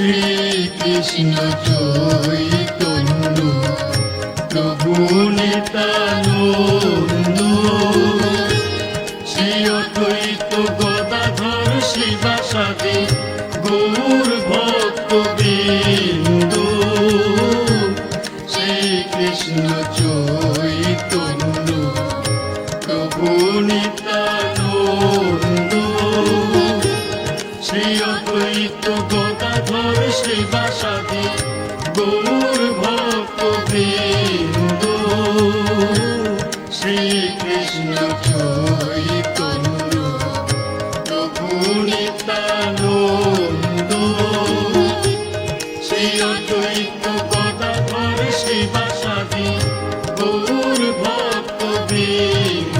শ্রীকৃষ্ণ চৈতন্য প্রভু নিতানন্দ। শ্রী অদ্বৈত গদাধর শিবাসাদি গৌর ভক্ত বৃন্দ। শ্রীকৃষ্ণ চৈতন্য গদাধর শ্রীবাসাদি গৌর ভক্ত বৃন্দ। শ্রীকৃষ্ণ চৈতন্য নিত্যানন্দ শ্রী অদ্বৈত গদাধর শ্রীবাসাদি গৌর ভক্ত বৃন্দ।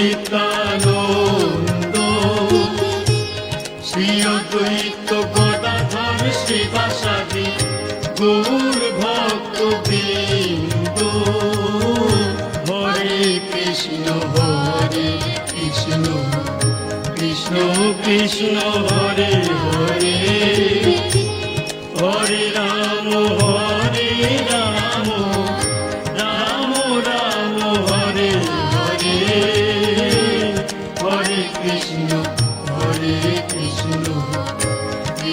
নিত্যানন্দ। শ্রী অদ্বৈত গদাধর শ্রীবাসাদি গৌর ভক্ত হরে কৃষ্ণ হরে কৃষ্ণ কৃষ্ণ কৃষ্ণ, হরে হরে। হরে রাম হরে রাম।